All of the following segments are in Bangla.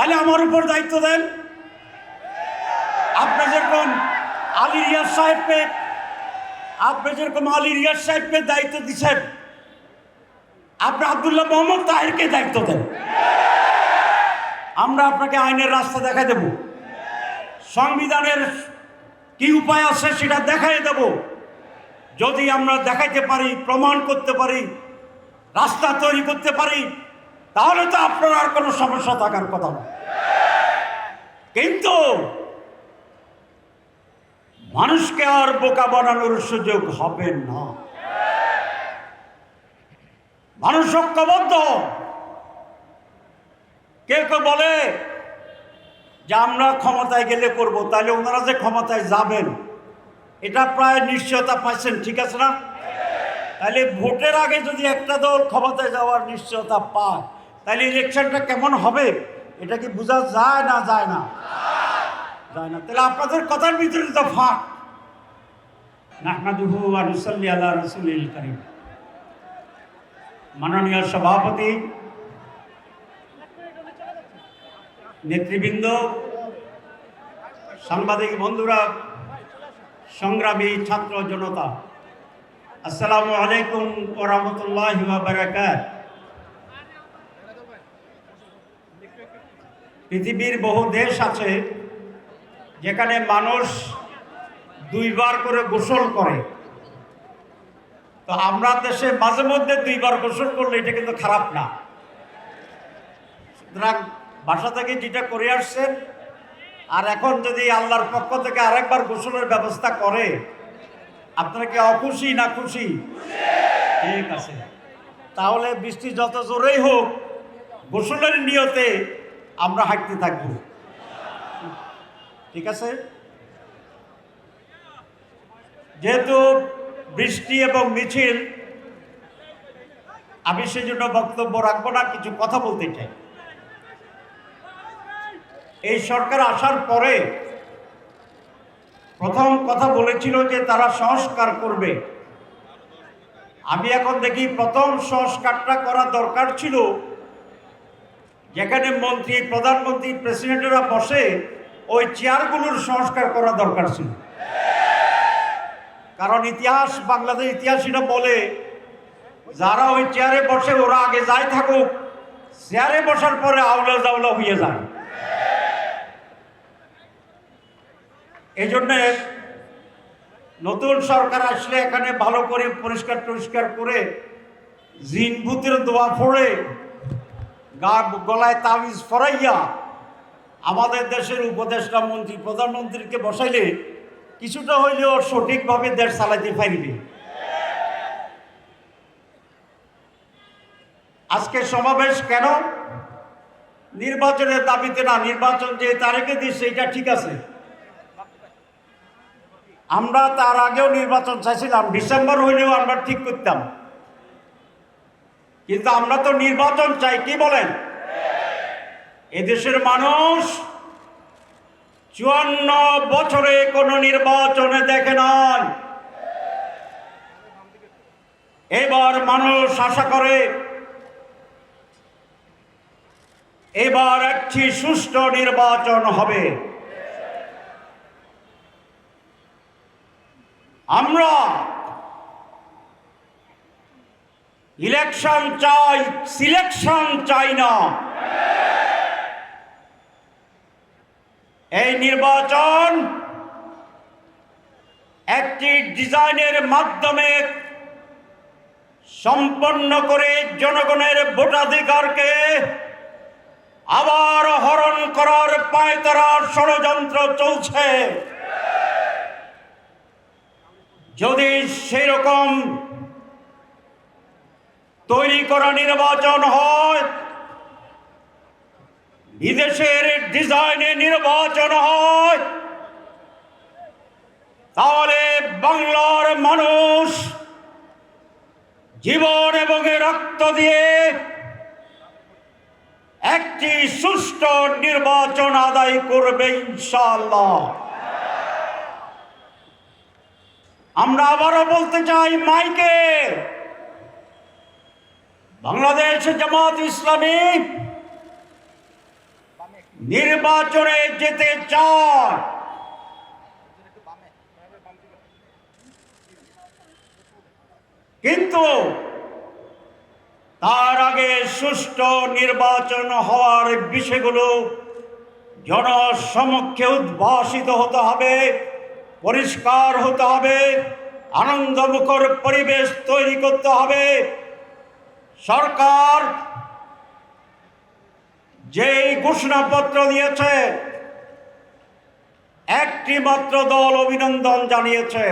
তাহলে আমার উপর দায়িত্ব দেন। আপনি যেরকম আলী রিয়াজ সাহেবকে, আপনি যেরকম আলী রিয়াজ সাহেবকে দায়িত্ব দিচ্ছেন, আপনি আবদুল্লাহ মোহাম্মদ তাহেরকে দায়িত্ব দেন। আমরা আপনাকে আইনের রাস্তা দেখা দেব। সংবিধানের কি উপায় আছে সেটা দেখাই দেব। যদি আমরা দেখাইতে পারি, প্রমাণ করতে পারি, রাস্তা তৈরি করতে পারি তাহলে তো আপনার আর কোনো সমস্যা থাকার কথা না। কিন্তু মানুষকে আর বোকা বানানোর সুযোগ হবে না। মানুষ ঐক্যবদ্ধ। কেউ কেউ বলে যে আমরা ক্ষমতায় গেলে করব, তাহলে ওনারা যে ক্ষমতায় যাবেন, এটা প্রায় নিশ্চয়তা পাচ্ছেন, ঠিক আছে না? তাহলে ভোটের আগে যদি একটা দল ক্ষমতায় যাওয়ার নিশ্চয়তা পায় তাহলে ইলেকশনটা কেমন হবে? এটা কি বোঝা যায় না যায় না? যায় না। তাহলে আপনাদের কথার ভিতরে তো ফাঁক। নাহমাদুহু ওয়া নুসাল্লি আলা রাসূলিল কারীম। মাননীয় সভাপতি, নেতৃবৃন্দ, সাংবাদিক বন্ধুরা, সংগ্রামী ছাত্র জনতা, আসসালামু আলাইকুম ওয়া রাহমাতুল্লাহি বারাকাত পৃথিবীর বহু দেশ আছে যেখানে মানুষ দুইবার করে গোসল করে। তো আমরা দেশে মাঝে মধ্যে দুইবার গোসল করলে এটা কিন্তু খারাপ না। সুতরাং বাসা থেকে যেটা করে আসছেন, আর এখন যদি আল্লাহর পক্ষ থেকে আরেকবার গোসলের ব্যবস্থা করে, আপনারা কি অখুশি না খুশি? ঠিক আছে। তাহলে বৃষ্টি যত জোরেই হোক, গোসলের নিয়তে আমরা হাঁটতে থাকব। ঠিক আছে? যেহেতু বৃষ্টি এবং মিছিল, আমি সেজন্য বক্তব্য রাখব না, কিছু কথা বলতে চাই। এই সরকার আসার পরে প্রথম কথা বলেছিল যে তারা সংস্কার করবে। আমি এখন দেখি প্রথম সংস্কারটা করা দরকার ছিল যেখানে মন্ত্রী, প্রধানমন্ত্রী, প্রেসিডেন্টরা বসে ওই চেয়ারগুলোর সংস্কার করা দরকার ছিল। কারণ ইতিহাস, বাংলাদেশ ইতিহাস এটা বলে, যারা ওই চেয়ারে বসে ওরা আগে যাই থাকুক, চেয়ারে বসার পরে আউলা জাউলা হয়ে যায়। এই জন্যে নতুন সরকার আসলে এখানে ভালো করে পরিষ্কার টরিষ্কার করে জিন ভূতের দোয়া গা গলায় তাবিজ ফরাইয়া আমাদের দেশের উপদেষ্টা মন্ত্রী, প্রধানমন্ত্রীকে বসাইলে কিছুটা হইলেও সঠিকভাবে দেশ চালাইতে পারবে। আজকে সমাবেশ কেন? নির্বাচনের দাবিতে না, নির্বাচন যে তারিখে দিচ্ছে এটা ঠিক আছে। আমরা তার আগেও নির্বাচন চাইছিলাম, ডিসেম্বর হইলেও আমরা ঠিক করতাম। কিন্তু আমরা তো নির্বাচন চাই, কি বলেন? এদেশের মানুষ চুয়ান্ন বছরে কোনো নির্বাচনে দেখে নাই। এবার মানুষ আশা করে, এবার একটি সুষ্ঠু নির্বাচন হবে। আমরা ইলেকশন চাই, সিলেকশন চাই না। এই নির্বাচন একটি ডিজাইনের মাধ্যমে সম্পন্ন করে জনগণের ভোটাধিকারকে আবার হরণ করার পায়তারার ষড়যন্ত্র চলছে। যদি সেরকম তৈরি করা নির্বাচন হয়। বিদেশের ডিজাইনে নির্বাচন হয়। তাহলে বাংলার মানুষ জীবন এবং রক্ত দিয়ে একটি সুষ্ঠু নির্বাচন আদায় করবে ইনশাআল্লাহ। আমরা আবারও বলতে চাই মাইকে। বাংলাদেশ জামাত ইসলামী নির্বাচনে যেতে চায় কিন্তু তার আগে সুষ্ঠু নির্বাচন হওয়ার বিষয়গুলো জনসমক্ষে উদ্ভাসিত হতে হবে, পরিষ্কার হতে হবে, আনন্দমুখর পরিবেশ তৈরি করতে হবে। সরকার যেই ঘোষণাপত্র দিয়েছে, একটি মাত্র দল অভিনন্দন জানিয়েছে।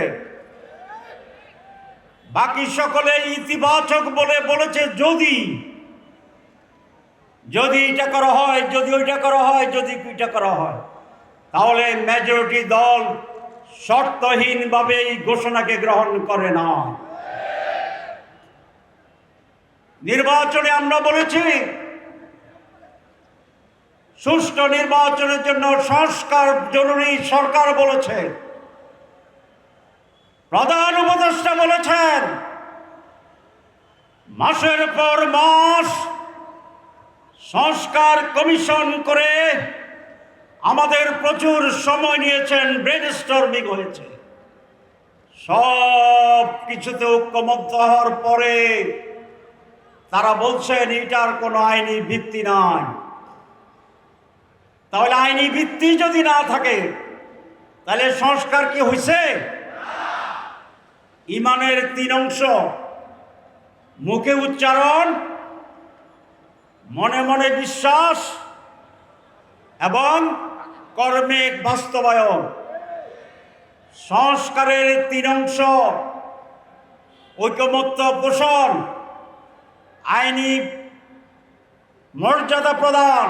বাকি সকলে ইতিবাচক বলে বলেছে, যদি যদি এটা করা হয়, যদি ওইটা করা হয়, যদি ওইটা করা হয়। তাহলে মেজরিটি দল শর্তহীনভাবে এই ঘোষণাকে গ্রহণ করে না। নির্বাচনে আমরা বলেছি, সুষ্ঠু নির্বাচনের জন্য সংস্কার জরুরি সরকার বলেছে। প্রধান উপদেষ্টা বলেছেন, মাসের পর মাস সংস্কার কমিশন করে আমাদের প্রচুর সময় নিয়েছেন ব্রেন স্টর্মিং হয়েছে। সব কিছুতে ঐক্যমত্য হওয়ার পরে তারা বলছেন, এটার কোনো আইনি ভিত্তি নাই। তাহলে আইনি ভিত্তি যদি না থাকে, তাহলে সংস্কার কি হয়েছে ইমানের তিন অংশ, মুখে উচ্চারণ, মনে মনে বিশ্বাস, এবং কর্মে বাস্তবায়ন। সংস্কারের তিন অংশ, ঐকমত্য পোষণ আইনি মর্যাদা প্রদান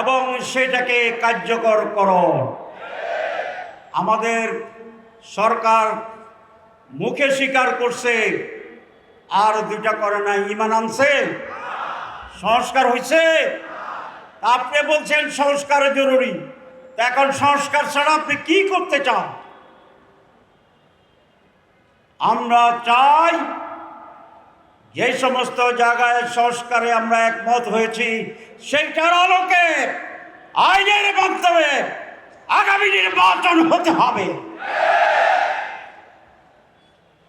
এবং সেটাকে কার্যকর করণ আমাদের সরকার মুখে স্বীকার করছে, আর দুইটা করে না, ইমান আনছে। সংস্কার হয়েছে আপনি বলছেন সংস্কার জরুরি। এখন সংস্কার ছাড়া আপনি কি করতে চান? আমরা চাই যে সমস্ত জায়গায় সংস্কারে আমরা একমত হয়েছি, সেইটার আলোকে আইনের মাধ্যমে আগামী নির্বাচন হতে হবে।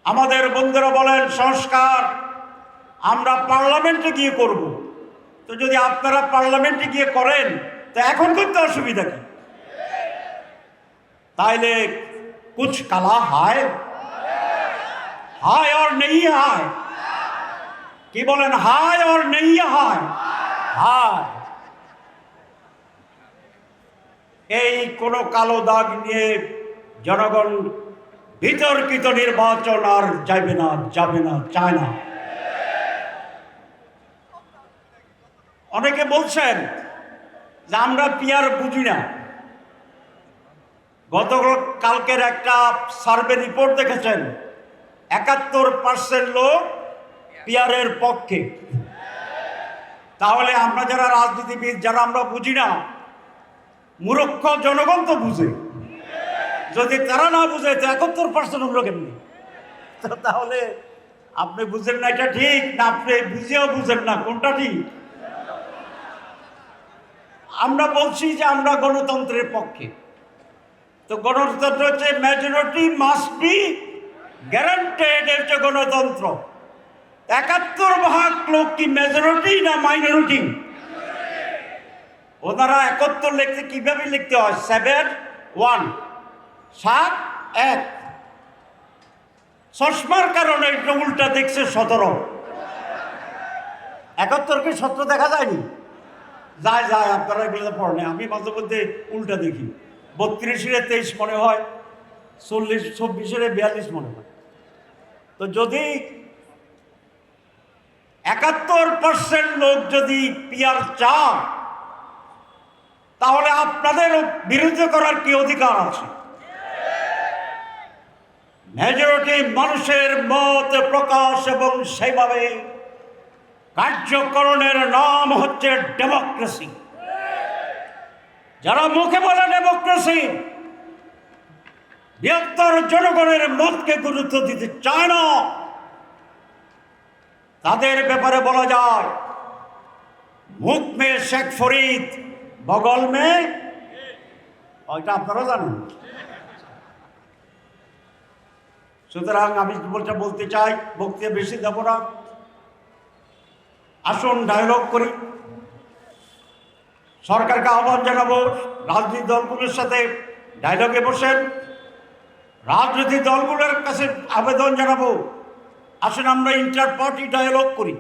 আমাদের বন্ধুরা বলেন, সংস্কার আমরা পার্লামেন্টে গিয়ে করব। তো যদি আপনারা পার্লামেন্টে গিয়ে করেন, তো এখন করতে অসুবিধা কি? তাইলে কুছ কালা হায়। হায় আর নেই হায়। কি বলেন? হায় ওর নেই হায়। হায়। এই কোনো কালো দাগ নিয়ে জনগণ বিতর্কিত নির্বাচন আর যাবে না যাবে না, চায় না। অনেকে বলছেন যে আমরা পিয়ার বুঝি না। গত কালকের একটা সার্ভে রিপোর্ট দেখেছেন। একাত্তর পার্সেন্ট লোক পিয়ারের পক্ষে। তাহলে আমরা যারা রাজনীতিবিদ, যারা আমরা বুঝি না, মূর্খ জনগণ তো বুঝে। যদি তারা না বুঝে, তো একাত্তর পার্সেন্ট হলো কেমনি? তাহলে আপনি বুঝেন না এটা ঠিক, না আপনি বুঝেও বুঝেন না, কোনটা ঠিক? আমরা বলছি যে আমরা গণতন্ত্রের পক্ষে। তো গণতন্ত্র হচ্ছে মেজরিটি মাস্ট বি গ্যারান্টেড হচ্ছে গণতন্ত্র। একাত্তর ভাগ লোক কি মেজরিটি না মাইনরিটি ওনারা একাত্তর লিখতে কীভাবে লিখতে হয়? সেভেন ওয়ান সাত, এক। চশমার কারণে এটা উল্টা দেখছে সতেরো। একাত্তর একাত্তরকে সতেরো দেখা যায়নি? যায় যায়, আপনারা এগুলো পড়েন। আমি মাঝে মধ্যে উল্টা দেখি। বত্রিশের তেইশ মনে হয়, চল্লিশ, চব্বিশের বিয়াল্লিশ মনে হয়। তো যদি একাত্তর পার্সেন্ট লোক যদি পিয়ার চান, তাহলে আপনাদের বিরুদ্ধে করার কি অধিকার আছে? মেজরিটি মানুষের মত প্রকাশ এবং সেইভাবে কার্যকরণের নাম হচ্ছে ডেমোক্রেসি। যারা মুখে বলে ডেমোক্রেসি, বৃহত্তর জনগণের মতকে গুরুত্ব দিতে চায় না। তাদের ব্যাপারে বলা যায় মুখ মে শেখ ফরিদ বগল মে ওইটা আপনারা জানেন। সুতরাং আমি বলতে বলতে চাই, বক্তৃতা বেশি দেব না। আসুন ডায়লগ করি। সরকারকে আহ্বান জানাব, রাজনৈতিক দলগুলোর সাথে ডায়লগে বসেন। রাজনৈতিক দলগুলোর কাছে আবেদন জানাব। আসুন, আমরা ইন্টার পার্টি ডায়ালগ করি।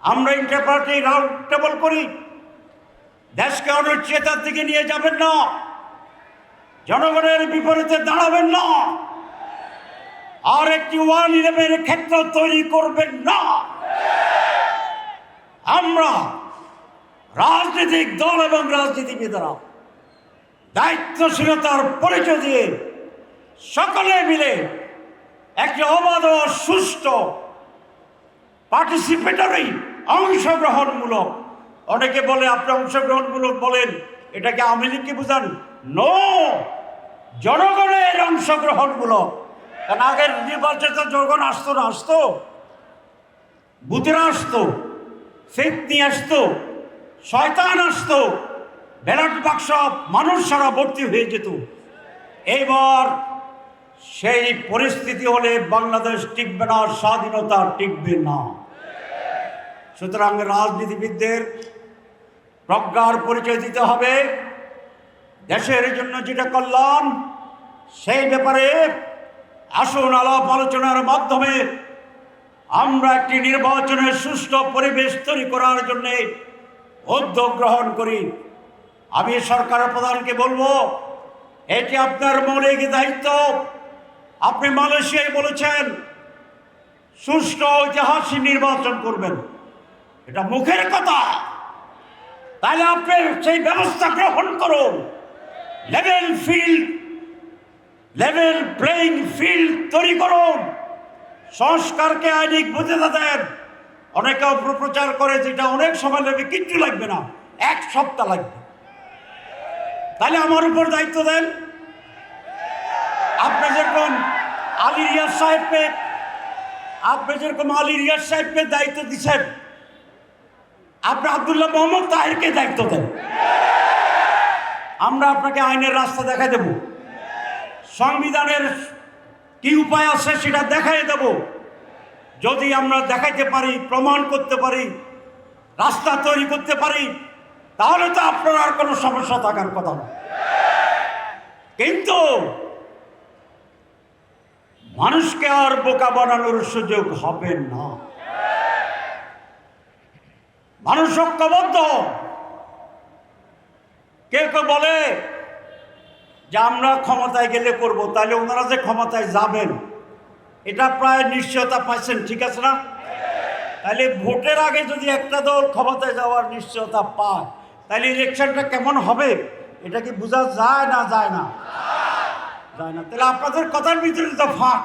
আমরা ইন্টার পার্টি রাউন্ড টেবল করি। দেশকে অনুচ্ছেতার দিকে নিয়ে যাবেন না। জনগণের বিপরীতে দাঁড়াবেন না। আর একটি ওয়ান ইলেভেন ক্ষেত্র তৈরি করবেন না। আমরা রাজনৈতিক দল এবং রাজনীতিবিদরা দায়িত্বশীলতার পরিচয় দিয়ে সকলে মিলে একটি অবাধ সুষ্ঠু পার্টিসিপেটরি অংশগ্রহণমূলক। অনেকে বলে, আপনি অংশগ্রহণমূলক বলেন, এটাকে আওয়ামী লীগকে বুঝান? নো জনগণের অংশগ্রহণমূলক। কারণ আগের নির্বাচনে তো জনগণ আসতো না, আসতো। বুথেরা আসতো, ফেক নিয়ে আসতো, শয়তান আসতো, ব্যালট বাক্স মানুষ সারা ভর্তি হয়ে যেত। এইবার সেই পরিস্থিতি হলে বাংলাদেশ টিকবে না, স্বাধীনতা টিকবে না। সুতরাং রাজনীতিবিদদের প্রজ্ঞার পরিচয় দিতে হবে। দেশের জন্য যেটা কল্যাণ, সেই ব্যাপারে আসুন আলাপ আলোচনার মাধ্যমে আমরা একটি নির্বাচনের সুষ্ঠু পরিবেশ তৈরি করার জন্যে উদ্যোগ গ্রহণ করি। আমি সরকার প্রধানকে বলব, এটি আপনার মৌলিক দায়িত্ব। আপনি মালয়েশিয়ায় বলেছেন, সুষ্ঠু ঐতিহাসিক নির্বাচন করবেন। এটা মুখের কথা। তাহলে আপনি সেই ব্যবস্থা গ্রহণ করুন। Level field level playing field তৈরি করুন। সংস্কারকে আইনিক বুঝতে দেন। অনেকে অপপ্রচার করে যেটা অনেক সময় লাগবে, কিচ্ছু লাগবে না। এক সপ্তাহ লাগবে। তাহলে আমার উপর দায়িত্ব দেন আপনি যেরকম রিয়াজ সাহেবকে যেরকম আলী রিয়াজ সাহেবকে দায়িত্ব দিচ্ছেন, আপনি আবদুল্লাহ মোহাম্মদ তাহিরকে দায়িত্ব দেন। আমরা আপনাকে আইনের রাস্তা দেখাই দেব। সংবিধানের কি উপায় আছে সেটা দেখাই দেব। যদি আমরা দেখাইতে পারি, প্রমাণ করতে পারি, রাস্তা তৈরি করতে পারি, তাহলে তো আপনার আর কোনো সমস্যা থাকার কথা না। কিন্তু মানুষকে আর বোকা বানানোর সুযোগ হবে না। মানুষ ঐক্যবদ্ধ। কেউ কেউ বলে যে আমরা ক্ষমতায় গেলে করব, তাহলে ওনারা যে ক্ষমতায় যাবেন, এটা প্রায় নিশ্চয়তা পাচ্ছেন, ঠিক আছে না? তাহলে ভোটের আগে যদি একটা দল ক্ষমতায় যাওয়ার নিশ্চয়তা পায়, তাহলে ইলেকশনটা কেমন হবে? এটা কি বোঝা যায় না যায় না? যায় না। তাহলে আপনাদের কথার ভিতরে তো ফাঁক।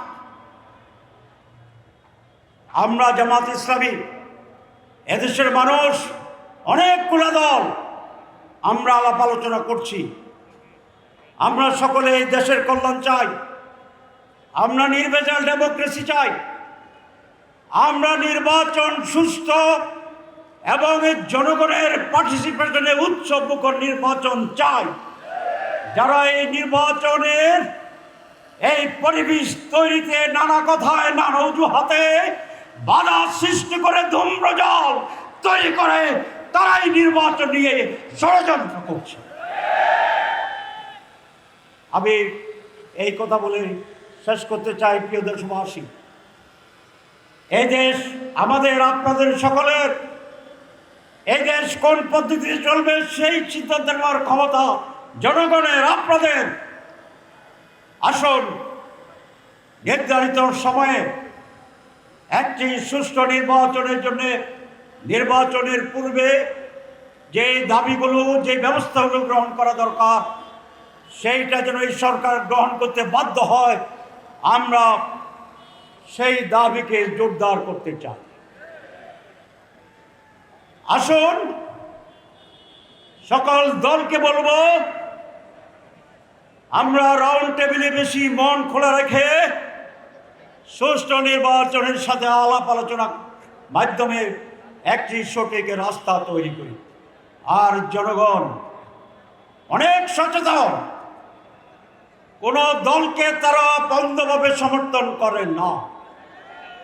আমরা জামাত ইসলামী, এদেশের মানুষ অনেকগুলো দল আমরা আলাপ আলোচনা করছি। আমরা সকলে এই দেশের কল্যাণ চাই। আমরা নির্বাচন ডেমোক্রেসি চাই। আমরা নির্বাচন সুস্থ এবং জনগণের পার্টিসিপেশনে উৎসবমুখর নির্বাচন চাই। যারা এই নির্বাচনের এই পরিবেশ তৈরিতে নানা কথায় নানা অজুহাতে বাধা সৃষ্টি করে ধূম্রজল তৈরি করে তারাই নির্বাচন নিয়ে ষড়যন্ত্র করছে। আমি এই কথা বলে শেষ করতে চাই, প্রিয় দেশবাসী। এই দেশ আমাদের, আপনাদের সকলের। এই দেশ কোন পদ্ধতিতে চলবে সেই সিদ্ধান্ত নেওয়ার ক্ষমতা জনগণের, আপনাদের। আসুন। নির্ধারিত সময়ে একটি সুষ্ঠু নির্বাচনের জন্য, নির্বাচনের পূর্বে যে দাবিগুলো, যে ব্যবস্থাগুলো গ্রহণ করা দরকার, সেইটা যেন এই সরকার গ্রহণ করতে বাধ্য হয়, আমরা সেই দাবিকে জোরদার করতে চাই। আসুন, সকল দলকে বলব আমরা রাউন্ড টেবিলে বেশি মন খোলা রেখে সুষ্ঠু নির্বাচনের সাথে আলাপ আলোচনা মাধ্যমে একটি সঠিক রাস্তা তৈরি করি। আর জনগণ অনেক সচেতন। কোন দলকে তারা বন্ধভাবে সমর্থন করেন না।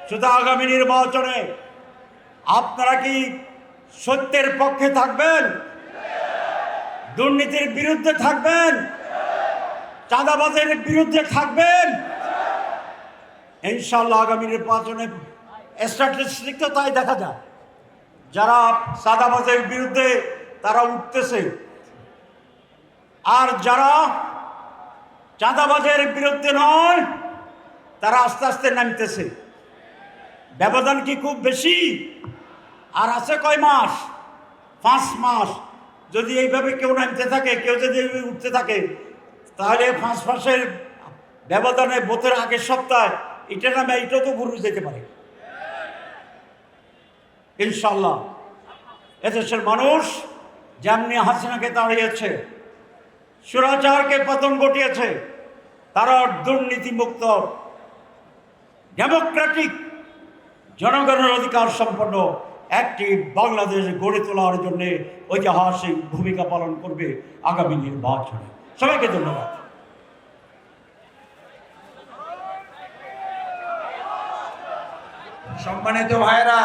শুধু আগামী নির্বাচনে আপনারা কি সত্যের পক্ষে থাকবেন? দুর্নীতির বিরুদ্ধে থাকবেন? চাঁদাবাজের বিরুদ্ধে থাকবেন। ইনশাল্লাহ আগামী নির্বাচনে তো তাই দেখা যায় যারা চাঁদাবাজের বিরুদ্ধে তারা উঠতেছে। আর যারা চাঁদাবাজের বিরুদ্ধে নয়, তারা আস্তে আস্তে নামতেছে। ব্যবধান কি খুব বেশি? আর আছে কয় মাস? পাঁচ মাস। যদি এইভাবে কেউ নামতে থাকে, কেউ যদি উঠতে থাকে তাহলে পাঁচ মাসের ব্যবধানে বোধের আগের সপ্তাহে, এটা নামে এটা তো ঘুরে যেতে পারে। ইনশাল্লাহ এদেশের মানুষ যেমনি হাসিনাকে দাঁড়িয়েছে সুরাচারকে পতন ঘটিয়েছে, তারা দুর্নীতিমুক্ত, ডেমোক্রেটিক জনগণের অধিকার সম্পন্ন একটি বাংলাদেশ গড়ে তোলার জন্য ঐতিহাসিক ভূমিকা পালন করবে আগামী নির্বাচনে। সবাইকে ধন্যবাদ। সম্মানিত ভাইরা